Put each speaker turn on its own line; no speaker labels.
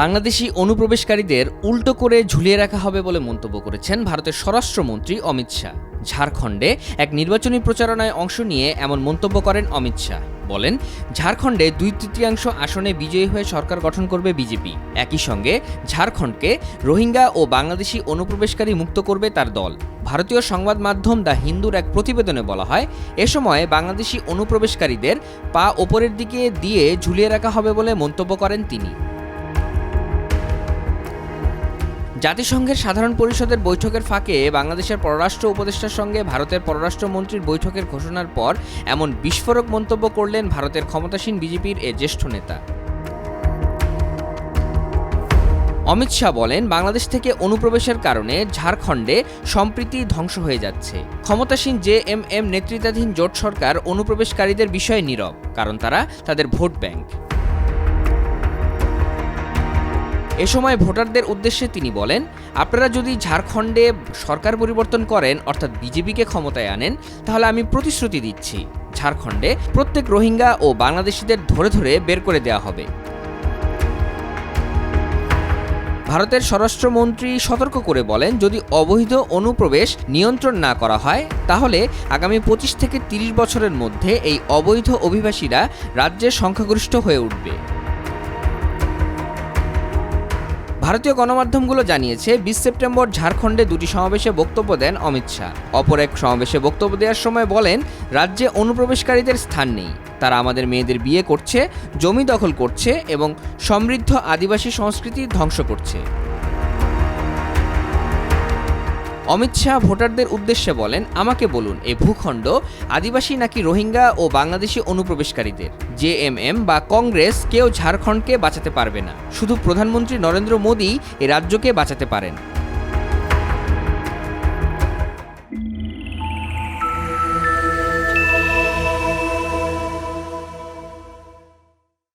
বাংলাদেশি অনুপ্রবেশকারীদের উল্টো করে ঝুলিয়ে রাখা হবে বলে মন্তব্য করেছেন ভারতের স্বরাষ্ট্রমন্ত্রী অমিত শাহ। ঝাড়খণ্ডে এক নির্বাচনী প্রচারণায় অংশ নিয়ে এমন মন্তব্য করেন অমিত শাহ। বলেন, ঝাড়খণ্ডে দুই তৃতীয়াংশ আসনে বিজয়ী হয়ে সরকার গঠন করবে বিজেপি। একই সঙ্গে ঝাড়খণ্ডকে রোহিঙ্গা ও বাংলাদেশি অনুপ্রবেশকারী মুক্ত করবে তার দল। ভারতীয় সংবাদ মাধ্যম দ্য হিন্দুর এক প্রতিবেদনে বলা হয়, এ সময় বাংলাদেশি অনুপ্রবেশকারীদের পা ওপরের দিকে দিয়ে ঝুলিয়ে রাখা হবে বলে মন্তব্য করেন তিনি। জাতিসংঘের সাধারণ পরিষদের বৈঠকের ফাঁকে বাংলাদেশের পররাষ্ট্র উপদেষ্টার সঙ্গে ভারতের পররাষ্ট্রমন্ত্রীর বৈঠকের ঘোষণার পর এমন বিস্ফোরক মন্তব্য করলেন ভারতের ক্ষমতাসীন বিজেপির এ জ্যেষ্ঠ নেতা। অমিত শাহ বলেন, বাংলাদেশ থেকে অনুপ্রবেশের কারণে ঝাড়খণ্ডে সম্প্রীতি ধ্বংস হয়ে যাচ্ছে। ক্ষমতাসীন জে এম এম নেতৃত্বাধীন জোট সরকার অনুপ্রবেশকারীদের বিষয়ে নীরব, কারণ তারা তাদের ভোট ব্যাংক। এ সময় ভোটারদের উদ্দেশ্যে তিনি বলেন, আপনারা যদি ঝাড়খণ্ডে সরকার পরিবর্তন করেন, অর্থাৎ বিজেপিকে ক্ষমতায় আনেন, তাহলে আমি প্রতিশ্রুতি দিচ্ছি, ঝাড়খণ্ডে প্রত্যেক রোহিঙ্গা ও বাংলাদেশিদের ধরে ধরে বের করে দেওয়া হবে। ভারতের স্বরাষ্ট্রমন্ত্রী সতর্ক করে বলেন, যদি অবৈধ অনুপ্রবেশ নিয়ন্ত্রণ না করা হয়, তাহলে আগামী পঁচিশ থেকে তিরিশ বছরের মধ্যে এই অবৈধ অভিবাসীরা রাজ্যের সংখ্যাগরিষ্ঠ হয়ে উঠবে। ভারতীয় গণমাধ্যমগুলো জানিয়েছে, বিশ সেপ্টেম্বর ঝাড়খণ্ডে দুটি সমাবেশে বক্তব্য দেন অমিত শাহ। অপর এক সমাবেশে বক্তব্য দেওয়ার সময় বলেন, রাজ্যে অনুপ্রবেশকারীদের স্থান নেই। তারা আমাদের মেয়েদের বিয়ে করছে, জমি দখল করছে এবং সমৃদ্ধ আদিবাসী সংস্কৃতি ধ্বংস করছে। অমিত শাহ ভোটারদের উদ্দেশ্যে বলেন, আমাকে বলুন এ ভূখণ্ড আদিবাসী নাকি রোহিঙ্গা ও বাংলাদেশি অনুপ্রবেশকারীদের? জেএমএম বা কংগ্রেস কেউ ঝাড়খণ্ডকে বাঁচাতে পারবে না। শুধু প্রধানমন্ত্রী নরেন্দ্র মোদী এ রাজ্যকে বাঁচাতে পারেন।